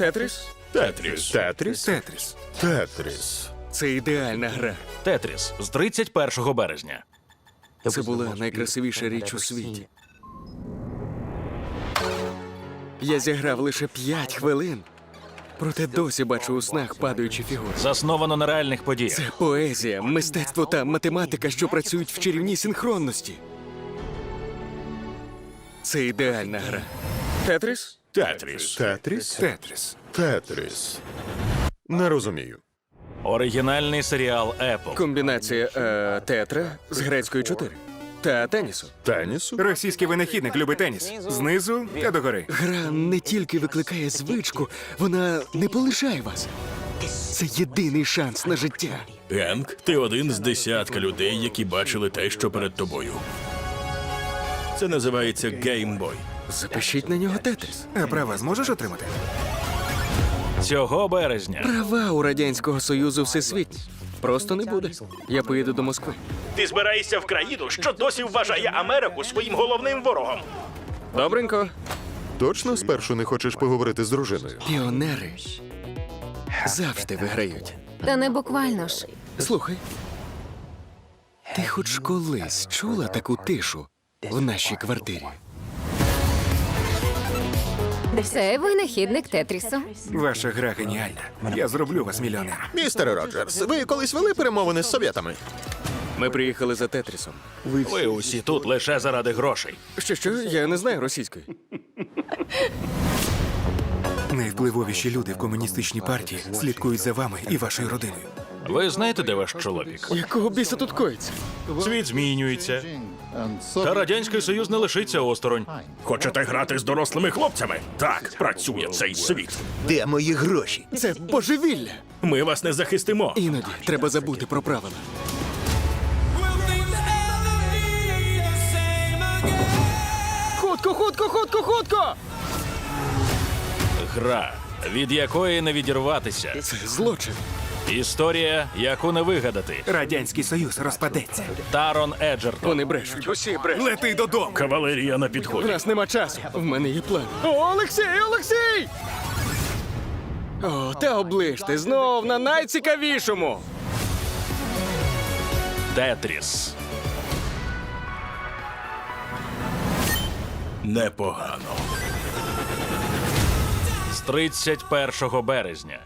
Тетріс? Тетріс. Тетріс? Тетріс. Тетріс. Це ідеальна гра. Тетріс з 31 березня. Це була найкрасивіша річ у світі. Я зіграв лише 5 хвилин. Проте досі бачу у снах падаючі фігури. Засновано на реальних подіях. Це поезія, мистецтво та математика, що працюють в чарівній синхронності. Це ідеальна гра. Тетріс? Тетріс. Тетріс? Тетріс. Тетріс. Не розумію. Оригінальний серіал Apple. Комбінація е, тетра з грецькою 4 та тенісу. Тенісу? Російський винахідник любить теніс. Знизу та догори. Гра не тільки викликає звичку, вона не полишає вас. Це єдиний шанс на життя. Генк, ти один з десятка людей, які бачили те, що перед тобою. Це називається геймбой. Запишіть на нього тетріс. А права зможеш отримати? Цього березня. Права у Радянського Союзу всесвітні. Просто не буде. Я поїду до Москви. Ти збираєшся в країну, що досі вважає Америку своїм головним ворогом. Добренько. Точно спершу не хочеш поговорити з дружиною? Піонери завжди виграють. Та не буквально ж. Слухай. Ти хоч колись чула таку тишу в нашій квартирі? Це винахідник Тетрісу. Ваша гра геніальна. Я зроблю вас мільйонером. Містере Роджерс, ви колись вели перемовини з совєтами? Ми приїхали за тетрісом. Ви усі тут лише заради грошей. Що що? Я не знаю російської. Найвпливовіші люди в комуністичній партії слідкують за вами і вашою родиною. Ви знаєте, де ваш чоловік? Якого біса тут коїться? Світ змінюється. Та радянський союз не лишиться осторонь. Хочете грати з дорослими хлопцями? Так, працює цей світ. Де мої гроші? Це божевілля. Ми вас не захистимо. Іноді треба забути про правила. Хутко, хутко, хутко, хутко! Гра, від якої не відірватися. Це злочин. Історія, яку не вигадати. Радянський Союз розпадеться. Тарон Еджертон. Вони брешуть. Усі брешуть. Лети додому. Кавалерія на У підході. нас нема часу. В мене є план. О, Олексій, Олексій! О, та оближте знов на найцікавішому. Тетріс. Непогано. З 31 березня.